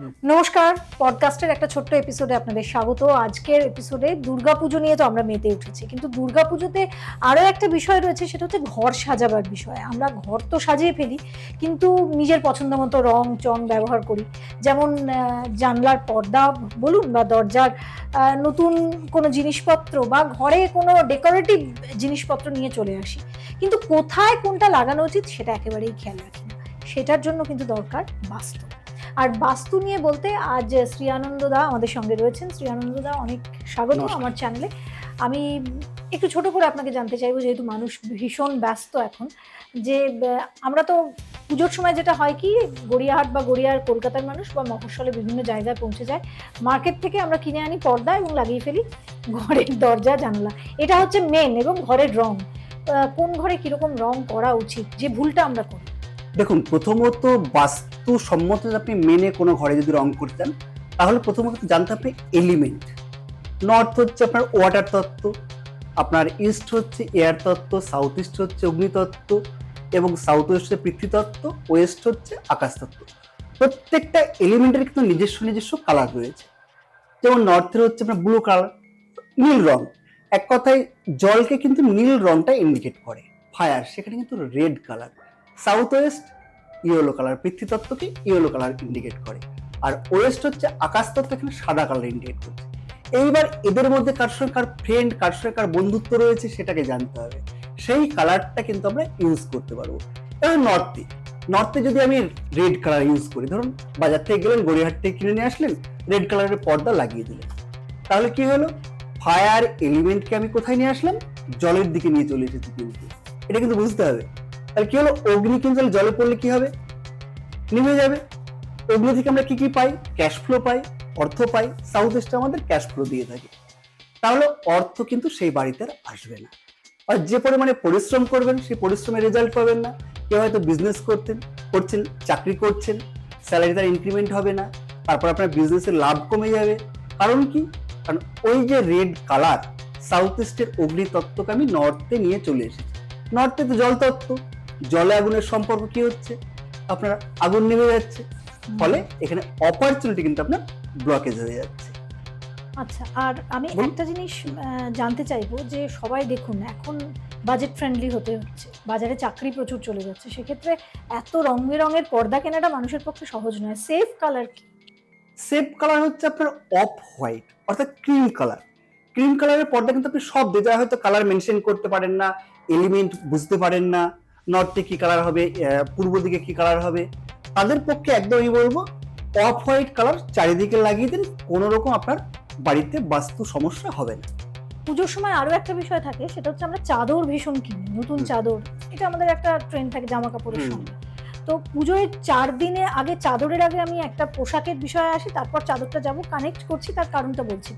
নমস্কার পডকাস্টের একটা ছোট্ট এপিসোডে আপনাদের স্বাগত। আজকের এপিসোডে দুর্গাপুজো নিয়ে তো আমরা মেতে উঠেছি। কিন্তু দুর্গাপুজোতে আরও একটা বিষয় রয়েছে, সেটা হচ্ছে ঘর সাজাবার বিষয়। আমরা ঘর তো সাজিয়ে ফেলি, কিন্তু নিজের পছন্দ মতো রং, চং ব্যবহার করি। যেমন জানলার পর্দা বলুন বা দরজার নতুন কোনো জিনিসপত্র বা ঘরে কোনো ডেকোরেটিভ জিনিসপত্র নিয়ে চলে আসি। কিন্তু কোথায় কোনটা লাগানো উচিত সেটা একেবারেই খেয়াল রাখি না। সেটার জন্য কিন্তু দরকার বাস্তব। আর বাস্তু নিয়ে বলতে আজ শ্রী আনন্দদা আমাদের সঙ্গে রয়েছেন। শ্রী আনন্দদা অনেক স্বাগত আমার চ্যানেলে আমি একটু ছোট করে আপনাকে জানতে চাইব যেহেতু মানুষ ভীষণ ব্যস্ত এখন যে আমরা তো পুজোর সময় যেটা হয় কি গড়িয়াহাট বা গড়িয়ার কলকাতার মানুষ বা মফস্বলে বিভিন্ন জায়গায় পৌঁছে যায়। মার্কেট থেকে আমরা কিনে আনি পর্দা এবং লাগিয়ে ফেলি ঘরের দরজা জানলা। এটা হচ্ছে মেন এবং ঘরের রং। কোন ঘরে কীরকম রং করা উচিত? যে ভুলটা আমরা করি। দেখুন, প্রথমত বাস্তু সম্মত আপনি মেনে কোনো ঘরে যদি রং করতেন, তাহলে প্রথমত জানতে হবে এলিমেন্ট নর্থ হচ্ছে আপনার ওয়াটার তত্ত্ব, আপনার ইস্ট হচ্ছে এয়ার তত্ত্ব সাউথ ইস্ট হচ্ছে অগ্নিতত্ত্ব এবং সাউথ ওয়েস্ট পৃথ্বীতত্ত্ব ওয়েস্ট হচ্ছে আকাশ তত্ত্ব প্রত্যেকটা এলিমেন্টের কিন্তু নিজস্ব নিজস্ব কালার রয়েছে। যেমন নর্থের হচ্ছে আপনার ব্লু কালার নীল রং। এক কথায় জলকে কিন্তু নীল রংটা ইন্ডিকেট করে। ফায়ার সেখানে কিন্তু red colour south west yellow colour পৃথ্বীতত্ত্বকে yellow colour indicate করে। আর ওয়েস্ট হচ্ছে আকাশ তত্ত্ব এখানে সাদা কালার ইন্ডিকেট করছে। এইবার এদের মধ্যে কার সঙ্গে কার ফ্রেন্ড কার সঙ্গে কার বন্ধুত্ব রয়েছে সেটাকে জানতে হবে। সেই কালারটা কিন্তু আমরা ইউজ করতে পারব। এবার নর্থে নর্থে যদি আমি রেড কালার ইউজ করি, ধরুন বাজার থেকে গেলেন গড়িহাট থেকে কিনে নিয়ে আসলেন রেড কালারের পর্দা লাগিয়ে দিলেন। তাহলে কি হলো? ফায়ার এলিমেন্টকে আমি কোথায় নিয়ে আসলাম? জলের দিকে নিয়ে চলে এসেছি কিন্তু। এটা কিন্তু বুঝতে হবে। তাহলে কি হলো? অগ্নি কিন্তু জলে পড়লে কি হবে? নেমে যাবে। অগ্নি থেকে আমরা কি কি পাই? ক্যাশ ফ্লো পাই, অর্থ পাই। সাউথ ইস্টে আমাদের ক্যাশ ফ্লো দিয়ে থাকে। তাহলে অর্থ কিন্তু সেই বাড়িতে আর আসবে না। আর যে পরিমাণে পরিশ্রম করবেন, সেই পরিশ্রমের রেজাল্ট পাবেন না। কেউ হয়তো বিজনেস করতেন, করছেন, চাকরি করছেন স্যালারি তার ইনক্রিমেন্ট হবে না। তারপর আপনার বিজনেসের লাভ কমে যাবে। কারণ কি? কারণ ওই যে রেড কালার সাউথ ইস্টের অগ্নি তত্ত্বকে আমি নর্থে নিয়ে চলে এসেছি। নর্থে তো জল তত্ত্ব। জলে আগুনের সম্পর্ক কি হচ্ছে? আপনার আগুন নেমে যাচ্ছে। ফলে এখানে অপরচুনিটি কিন্তু আপনার ব্লকেজ হয়ে যাচ্ছে। আচ্ছা আর আমি একটা জিনিস জানতে চাইব যে সবাই দেখুন এখন বাজেট ফ্রেন্ডলি হতে হচ্ছে বাজারে চাকরি প্রচুর চলে যাচ্ছে সেক্ষেত্রে এত রং বেরঙের পর্দা কেনাটা মানুষের পক্ষে সহজ নয়। সেফ কালার কি? সেফ কালার হচ্ছে আপনার অফ হোয়াইট অর্থাৎ ক্রিম কালার ক্রিম কালারের পর্দা কিন্তু আপনি সব দিয়ে যারা হয়তো কালার মেনশন করতে পারেন না এলিমেন্ট বুঝতে পারেন না নর্থে কি কালার হবে পূর্ব দিকে কি কালার হবে তাদের পক্ষে একদম আমি বলব অফ হোয়াইট কালার চারিদিকে লাগিয়ে দিন কোনো রকম আপনার বাড়িতে বাস্তু সমস্যা হবে না। পুজোর সময় আরও একটা বিষয় থাকে সেটা হচ্ছে আমরা চাদর ভীষণ কিনি নতুন চাদর এটা আমাদের একটা ট্রেন্ড থাকে জামা কাপড়ের। সঙ্গে। তো পুজোয় চার দিনে আগে চাদরের আগে আমি একটা পোশাকের বিষয়ে আসি তারপর চাদরটা যাব কানেক্ট করছি তার কারণটা বলছি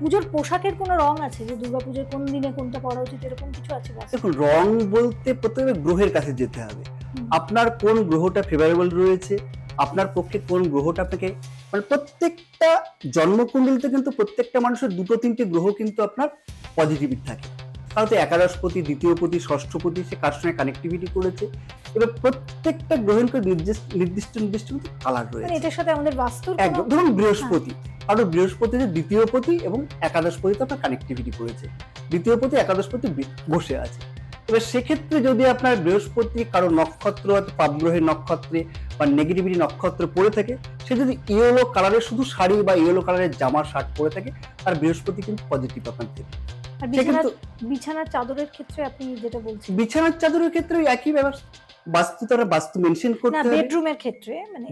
পুজোর পোশাকের কোনো রং আছে? যে দুর্গা পুজোর কোন দিনে কোনটা পরা উচিত এরকম কিছু আছে? দেখুন রং বলতে প্রথমে গ্রহের কাছে যেতে হবে। আপনার কোন গ্রহটা ফেভারেবল রয়েছে আপনার পক্ষে কোন গ্রহটা আপনাকে মানে প্রত্যেকটা জন্মকুণ্ডলিতে কিন্তু প্রত্যেকটা মানুষের দুটো তিনটে গ্রহ কিন্তু আপনার পজিটিভ থাকে। কারণ একাদশপতি দ্বিতীয়পতি ষষ্ঠপতি সে কার সঙ্গে কানেক্টিভিটি করেছে এবার প্রত্যেকটা গ্রহের নির্দিষ্ট নির্দিষ্ট কালার মানে রয়েছে। এটার সাথে আমাদের বাস্তুর কোনো- একদম ধরুন বৃহস্পতি। কারণ বৃহস্পতি যে দ্বিতীয় পতি এবং একাদশ পতিতে আপনার কানেক্টিভিটি করেছে। দ্বিতীয় পতি একাদশ পতি বসে আছে। এবার সেক্ষেত্রে যদি আপনার বৃহস্পতি কারও নক্ষত্র হয়তো পাপগ্রহের নক্ষত্রে বা নেগেটিভিটি নক্ষত্র পড়ে থাকে সে যদি ইয়েলো কালারের শুধু শাড়ি বা ইয়েলো কালারের জামা শার্ট পরে থাকে তার বৃহস্পতি কিন্তু পজিটিভ আপনার সে বিছানার চাদরের ক্ষেত্রে আপনি যেটা বলছেন বিছানার চাদরের ক্ষেত্রে একই ব্যাপার বাস্তু তারা বাস্তু মেনশন করতে হবে। বেডরুমের ক্ষেত্রে মানে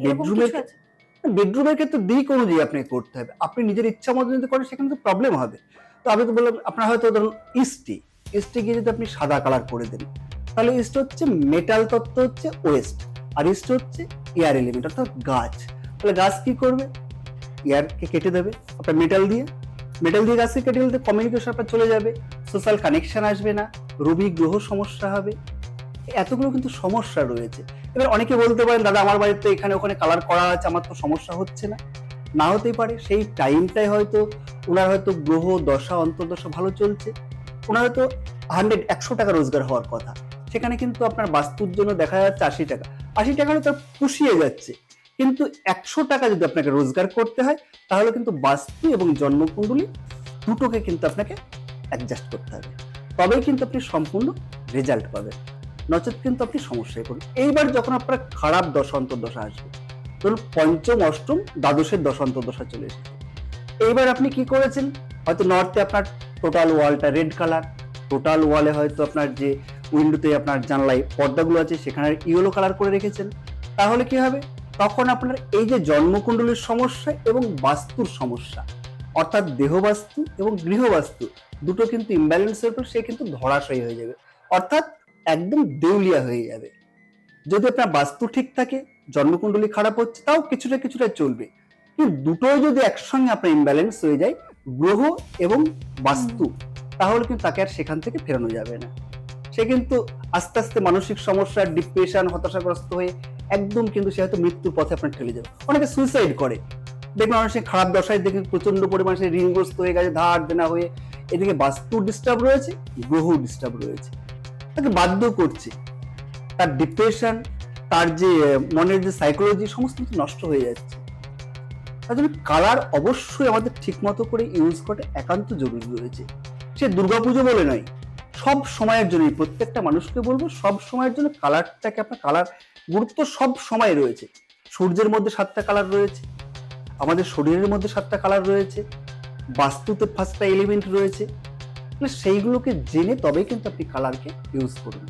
আছে? বেডরুমের ক্ষেত্রে দিক অনুযায়ী আপনাকে করতে হবে। আপনি নিজের ইচ্ছা মতো যদি করেন, সেখানে তো প্রবলেম হবে। তো আমি তো বললাম, আপনার হয়তো ধরুন ইস্টি ইস্টে গিয়ে যদি আপনি সাদা কালার করে দেন, তাহলে ইস্ট হচ্ছে মেটাল তত্ত্ব হচ্ছে ওয়েস্ট আর ইস্ট হচ্ছে এয়ার এলিমেন্ট অর্থাৎ গাছ। তাহলে গাছ কি করবে? এয়ারকে কেটে দেবে আপনার মেটাল দিয়ে। মেটাল দিয়ে গাছকে কেটে দিলে কমিউনিকেশন আপনার চলে যাবে সোশ্যাল কানেকশন আসবে না, রবি গ্রহ সমস্যা হবে এতগুলো কিন্তু সমস্যা রয়েছে। এবার অনেকে বলতে পারেন, দাদা, আমার বাড়িতে এখানে ওখানে কালার করা আছে, আমার তো সমস্যা হচ্ছে না। না হতেই পারে, সেই টাইমটাই হয়তো ওনার হয়তো গ্রহ, দশা, অন্তর্দশা ভালো চলছে। ওনার হয়তো হান্ড্রেড একশো টাকা রোজগার হওয়ার কথা। সেখানে কিন্তু আপনার বাস্তুর জন্য দেখা যাচ্ছে আশি টাকা। আশি টাকা তার পুষিয়ে যাচ্ছে। কিন্তু একশো টাকা যদি আপনাকে রোজগার করতে হয়, তাহলে কিন্তু বাস্তু এবং জন্মকুণ্ডলী দুটোকে কিন্তু আপনাকে অ্যাডজাস্ট করতে হবে। তবেই কিন্তু আপনি সম্পূর্ণ রেজাল্ট পাবেন। নচেত কিন্তু আপনি সমস্যায় পড়বেন। এইবার যখন আপনার খারাপ দশান্তর দশা আসবে, ধরুন পঞ্চম, অষ্টম দ্বাদশের দশান্তর দশা চলে এসেছে। এইবার আপনি কি করেছেন? হয়তো নর্থে আপনার টোটাল ওয়ালটা রেড কালার টোটাল ওয়ালে হয়তো আপনার যে উইন্ডোতে আপনার জানলায় পর্দাগুলো আছে, সেখানে ইয়েলো কালার করে রেখেছেন। তাহলে কি হবে? তখন আপনার এই যে জন্মকুণ্ডলীর সমস্যা এবং বাস্তুর সমস্যা, অর্থাৎ দেহবাস্তু এবং গৃহবাস্তু, দুটো কিন্তু ইমব্যালেন্সের উপর সে কিন্তু ধরাশয়ী হয়ে যাবে। অর্থাৎ একদম দেউলিয়া হয়ে যাবে। যদি আপনার বাস্তু ঠিক থাকে জন্মকুণ্ডলী খারাপ হচ্ছে তাও কিছুটা কিছুটা চলবে। কিন্তু দুটোই যদি একসঙ্গে আপনার ইমব্যালেন্স হয়ে যায় গ্রহ এবং বাস্তু তাহলে কিন্তু তাকে আর সেখান থেকে ফেরানো যাবে না। সে কিন্তু আস্তে আস্তে মানসিক সমস্যা ডিপ্রেশন হতাশাগ্রস্ত হয়ে একদম কিন্তু সে হয়তো মৃত্যুর পথে আপনার ঠেলে যাবে। অনেকে সুইসাইড করে। দেখবেন মানুষের খারাপ দশায় দেখে প্রচণ্ড পরিমাণে সে ঋণগ্রস্ত হয়ে গেছে ধার দেনা হয়ে। এদিকে বাস্তু ডিস্টার্ব রয়েছে গ্রহ ডিস্টার্ব রয়েছে। তাকে বাধ্য করছে। তার ডিপ্রেশন তার যে মনের যে সাইকোলজি সমস্ত কিছু নষ্ট হয়ে যাচ্ছে। তার জন্য কালার অবশ্যই আমাদের ঠিক মতো করে ইউজ করা একান্ত জরুরি রয়েছে। সে দুর্গাপুজো বলে নয়, সব সময়ের জন্যই, প্রত্যেকটা মানুষকে বলব, সব সময়ের জন্য কালারটাকে আপনার কালার গুরুত্ব সব সময় রয়েছে। সূর্যের মধ্যে সাতটা কালার রয়েছে, আমাদের শরীরের মধ্যে সাতটা কালার রয়েছে, বাস্তুতে পাঁচটা এলিমেন্ট রয়েছে। তাহলে সেইগুলোকে জেনে তবেই কিন্তু আপনি কালারকে ইউজ করুন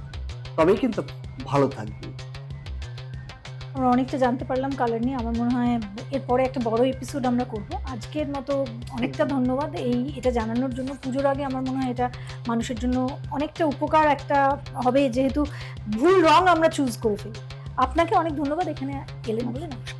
তবেই কিন্তু ভালো থাকবে। আমরা অনেকটা জানতে পারলাম কালার নিয়ে। আমার মনে হয় এরপরে একটা বড় এপিসোড আমরা করব। আজকের মতো অনেকটা ধন্যবাদ। এই এটা জানানোর জন্য পুজোর আগে আমার মনে হয় এটা মানুষের জন্য অনেকটা উপকার একটা হবে। যেহেতু ভুল রং আমরা চুজ করে ফেলি। আপনাকে অনেক ধন্যবাদ। এখানে এলেন বলে নমস্কার।